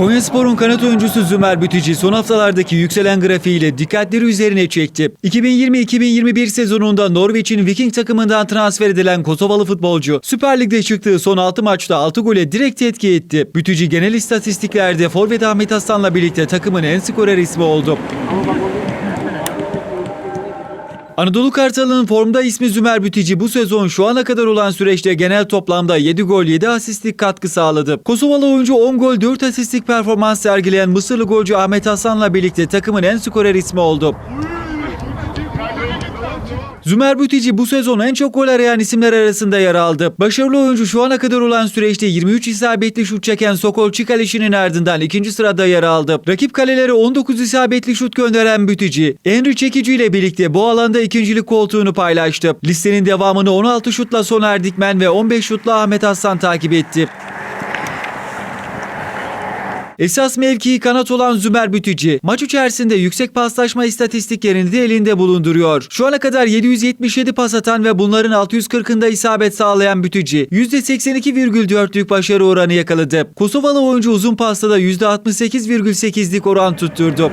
Konyaspor'un kanat oyuncusu Zümer Bütücü son haftalardaki yükselen grafiğiyle dikkatleri üzerine çekti. 2020-2021 sezonunda Norveç'in Viking takımından transfer edilen Kosovalı futbolcu Süper Lig'de çıktığı son 6 maçta 6 gole direkt etki etti. Bütücü genel istatistiklerde Forvet Ahmet Aslan'la birlikte takımın en skorer ismi oldu. Anadolu Kartalı'nın formda ismi Zümer Bütici bu sezon şu ana kadar olan süreçte genel toplamda 7 gol 7 asistlik katkı sağladı. Kosovalı oyuncu 10 gol 4 asistlik performans sergileyen Mısırlı golcü Ahmet Hasan'la birlikte takımın en skorer ismi oldu. Zümer Bütici bu sezon en çok gol arayan isimler arasında yer aldı. Başarılı oyuncu şu ana kadar olan süreçte 23 isabetli şut çeken Sokol Çikaliş'in ardından ikinci sırada yer aldı. Rakip kalelere 19 isabetli şut gönderen Bütici, Henry Çekici ile birlikte bu alanda ikincilik koltuğunu paylaştı. Listenin devamını 16 şutla Soner Dikmen ve 15 şutla Ahmet Aslan takip etti. Esas mevkii kanat olan Zümer Bütücü, maç içerisinde yüksek paslaşma istatistiklerini de elinde bulunduruyor. Şu ana kadar 777 pas atan ve bunların 640'ında isabet sağlayan Bütücü, %82,4'lük başarı oranı yakaladı. Kosovalı oyuncu uzun pasta da %68,8'lik oran tutturdu.